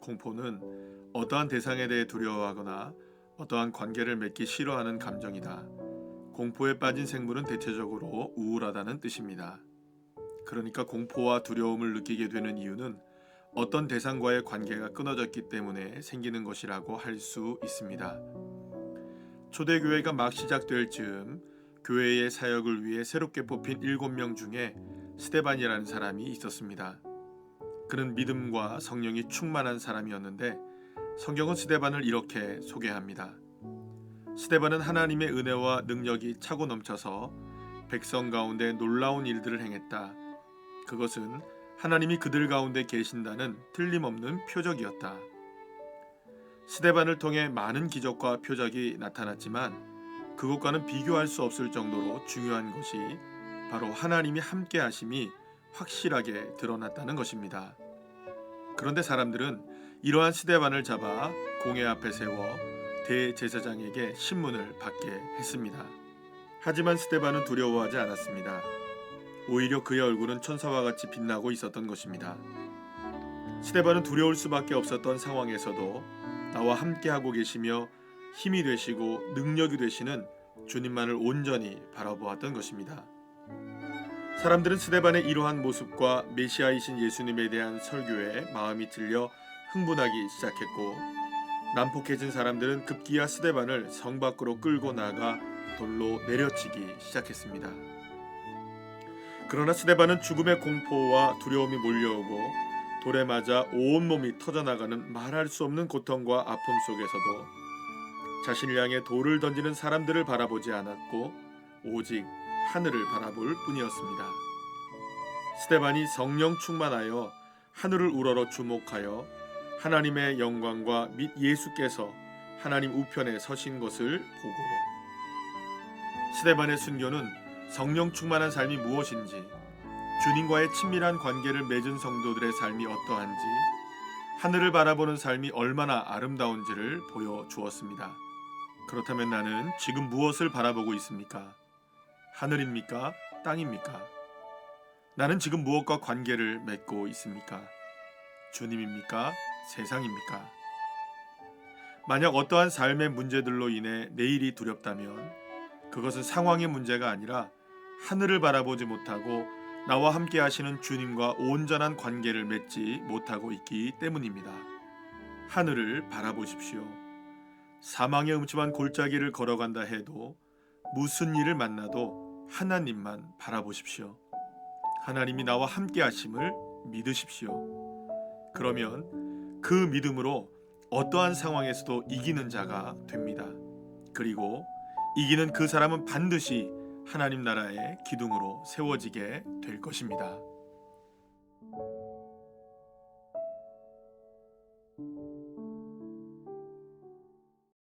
공포는 어떠한 대상에 대해 두려워하거나 어떠한 관계를 맺기 싫어하는 감정이다. 공포에 빠진 생물은 대체적으로 우울하다는 뜻입니다. 그러니까 공포와 두려움을 느끼게 되는 이유는 어떤 대상과의 관계가 끊어졌기 때문에 생기는 것이라고 할 수 있습니다. 초대교회가 막 시작될 즈음 교회의 사역을 위해 새롭게 뽑힌 일곱 명 중에 스테반이라는 사람이 있었습니다. 그는 믿음과 성령이 충만한 사람이었는데 성경은 스테반을 이렇게 소개합니다. 스테반은 하나님의 은혜와 능력이 차고 넘쳐서 백성 가운데 놀라운 일들을 행했다. 그것은 하나님이 그들 가운데 계신다는 틀림없는 표적이었다. 스테반을 통해 많은 기적과 표적이 나타났지만 그것과는 비교할 수 없을 정도로 중요한 것이 바로 하나님이 함께 하심이 확실하게 드러났다는 것입니다. 그런데 사람들은 이러한 스데반을 잡아 공회 앞에 세워 대제사장에게 신문을 받게 했습니다. 하지만 스데반은 두려워하지 않았습니다. 오히려 그의 얼굴은 천사와 같이 빛나고 있었던 것입니다. 스데반은 두려울 수밖에 없었던 상황에서도 나와 함께 하고 계시며 힘이 되시고 능력이 되시는 주님만을 온전히 바라보았던 것입니다. 사람들은 스데반의 이러한 모습과 메시아이신 예수님에 대한 설교에 마음이 들려 흥분하기 시작했고 난폭해진 사람들은 급기야 스데반을 성 밖으로 끌고 나가 돌로 내려치기 시작했습니다. 그러나 스데반은 죽음의 공포와 두려움이 몰려오고 돌에 맞아 온몸이 터져나가는 말할 수 없는 고통과 아픔 속에서도 자신을 향해 돌을 던지는 사람들을 바라보지 않았고 오직 하늘을 바라볼 뿐이었습니다. 스테반이 성령 충만하여 하늘을 우러러 주목하여 하나님의 영광과 및 예수께서 하나님 우편에 서신 것을 보고 스테반의 순교는 성령 충만한 삶이 무엇인지 주님과의 친밀한 관계를 맺은 성도들의 삶이 어떠한지 하늘을 바라보는 삶이 얼마나 아름다운지를 보여주었습니다. 그렇다면 나는 지금 무엇을 바라보고 있습니까? 하늘입니까? 땅입니까? 나는 지금 무엇과 관계를 맺고 있습니까? 주님입니까? 세상입니까? 만약 어떠한 삶의 문제들로 인해 내일이 두렵다면 그것은 상황의 문제가 아니라 하늘을 바라보지 못하고 나와 함께 하시는 주님과 온전한 관계를 맺지 못하고 있기 때문입니다. 하늘을 바라보십시오. 사망의 음침한 골짜기를 걸어간다 해도 무슨 일을 만나도 하나님만 바라보십시오. 하나님이 나와 함께 하심을 믿으십시오. 그러면 그 믿음으로 어떠한 상황에서도 이기는 자가 됩니다. 그리고 이기는 그 사람은 반드시 하나님 나라의 기둥으로 세워지게 될 것입니다.